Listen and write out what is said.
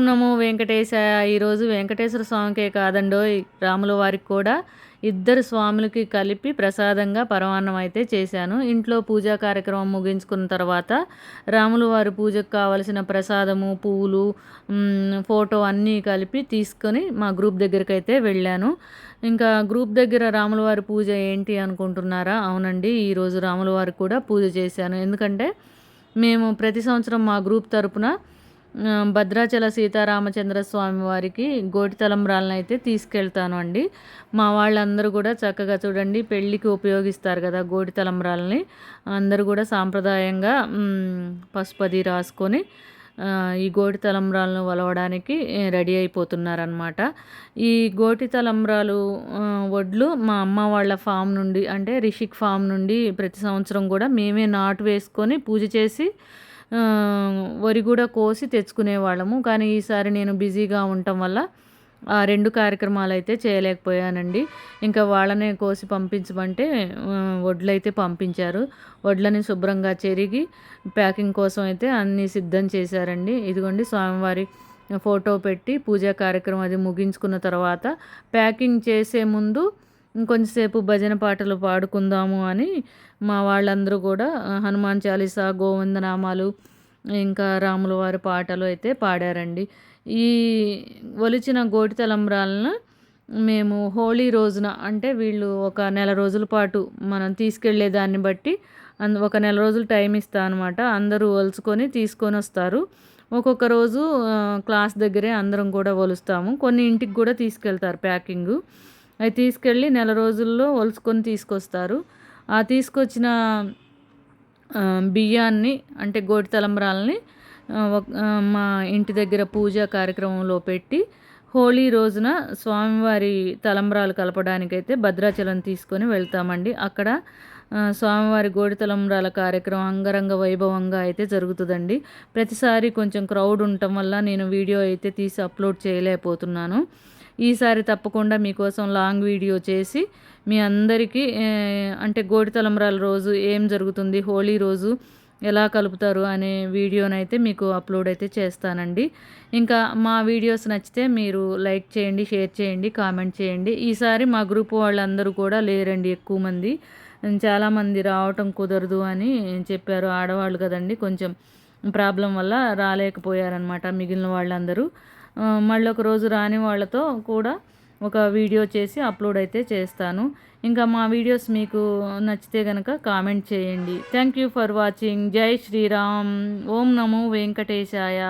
ఓం నమో వెంకటేశ ఈరోజు వెంకటేశ్వర స్వామికే కాదండో రాముల వారికి కూడా ఇద్దరు స్వాములకి కలిపి ప్రసాదంగా పరమాన్నం అయితే చేశాను. ఇంట్లో పూజా కార్యక్రమం ముగించుకున్న తర్వాత రాముల వారి పూజకు కావలసిన ప్రసాదము పువ్వులు ఫోటో అన్నీ కలిపి తీసుకొని మా గ్రూప్ దగ్గరికి అయితే వెళ్ళాను. ఇంకా గ్రూప్ దగ్గర రాముల వారి పూజ ఏంటి అనుకుంటున్నారా? అవునండి ఈరోజు రాముల వారికి కూడా పూజ చేశాను. ఎందుకంటే మేము ప్రతి సంవత్సరం మా గ్రూప్ తరపున భద్రాచల సీతారామచంద్ర స్వామి వారికి గోటి తలంబ్రాలను అయితే తీసుకెళ్తాను అండి. మా వాళ్ళందరూ కూడా చక్కగా చూడండి పెళ్ళికి ఉపయోగిస్తారు కదా గోటి తలంబ్రాలని అందరూ కూడా సాంప్రదాయంగా పసుపది రాసుకొని ఈ గోటి తలంబ్రాలను వలవడానికి రెడీ అయిపోతున్నారనమాట ఈ గోటి తలంబ్రాలు వడ్లు మా అమ్మ వాళ్ళ ఫామ్ నుండి అంటే రిషిక్ ఫామ్ నుండి ప్రతి సంవత్సరం కూడా మేమే నాటు వేసుకొని పూజ చేసి వరి కూడా కోసి తెచ్చుకునేవాళ్ళము. కానీ ఈసారి నేను బిజీగా ఉండటం వల్ల ఆ రెండు కార్యక్రమాలు అయితే చేయలేకపోయానండి. ఇంకా వాళ్ళనే కోసి పంపించమంటే వడ్లు అయితే పంపించారు. వడ్లని శుభ్రంగా చెరిగి ప్యాకింగ్ కోసం అయితే అన్నీ సిద్ధం చేశారండి. ఇదిగోండి స్వామివారి ఫోటో పెట్టి పూజా కార్యక్రమం అది ముగించుకున్న తర్వాత ప్యాకింగ్ చేసే ముందు ఇంకొంచెంసేపు భజన పాటలు పాడుకుందాము అని మా వాళ్ళందరూ కూడా హనుమాన్ చాలీసా గోవిందనామాలు ఇంకా రాముల వారి పాటలు అయితే పాడారండి. ఈ ఒలిచిన గోటి తలంబ్రాలను మేము హోలీ రోజున అంటే వీళ్ళు ఒక నెల రోజుల పాటు మనం తీసుకెళ్ళే దాన్ని బట్టి ఒక నెల రోజులు టైం ఇస్తా అనమాట అందరూ ఒలుచుకొని తీసుకొని వస్తారు. ఒక్కొక్క రోజు క్లాస్ దగ్గరే అందరం కూడా ఒలుస్తాము. కొన్ని ఇంటికి కూడా తీసుకెళ్తారు ప్యాకింగు. అవి తీసుకెళ్ళి నెల రోజుల్లో ఒలుచుకొని తీసుకొస్తారు. ఆ తీసుకొచ్చిన బియ్యాన్ని అంటే గోటి తలంబ్రాలని మా ఇంటి దగ్గర పూజా కార్యక్రమంలో పెట్టి హోలీ రోజున స్వామివారి తలంబ్రాలు కలపడానికైతే భద్రాచలం తీసుకొని వెళ్తామండి. అక్కడ స్వామివారి గోడి తలంబ్రాల కార్యక్రమం అంగరంగ వైభవంగా అయితే జరుగుతుందండి. ప్రతిసారి కొంచెం క్రౌడ్ ఉండటం వల్ల నేను వీడియో అయితే తీసి అప్లోడ్ చేయలేకపోతున్నాను. ఈసారి తప్పకుండా మీకోసం లాంగ్ వీడియో చేసి మీ అందరికీ అంటే గోడి తలంబరాల రోజు ఏం జరుగుతుంది హోలీ రోజు ఎలా కలుపుతారు అనే వీడియోనైతే మీకు అప్లోడ్ అయితే చేస్తానండి. ఇంకా మా వీడియోస్ నచ్చితే మీరు లైక్ చేయండి షేర్ చేయండి కామెంట్ చేయండి. ఈసారి మా గ్రూప్ వాళ్ళందరూ కూడా లేరండి ఎక్కువ మంది. చాలామంది రావటం కుదరదు అని చెప్పారు ఆడవాళ్ళు కదండి. కొంచెం ప్రాబ్లం వల్ల రాలేకపోయారనమాట మిగిలిన వాళ్ళందరూ. మళ్ళీ ఒక రోజు రాని వాళ్ళతో కూడా ఒక వీడియో చేసి అప్లోడ్ అయితే చేస్తాను. ఇంకా మా వీడియోస్ మీకు నచ్చితే కనుక కామెంట్ చేయండి. థ్యాంక్ యూ ఫర్ వాచింగ్ జై శ్రీరామ్. ఓం నమో వెంకటేశాయ.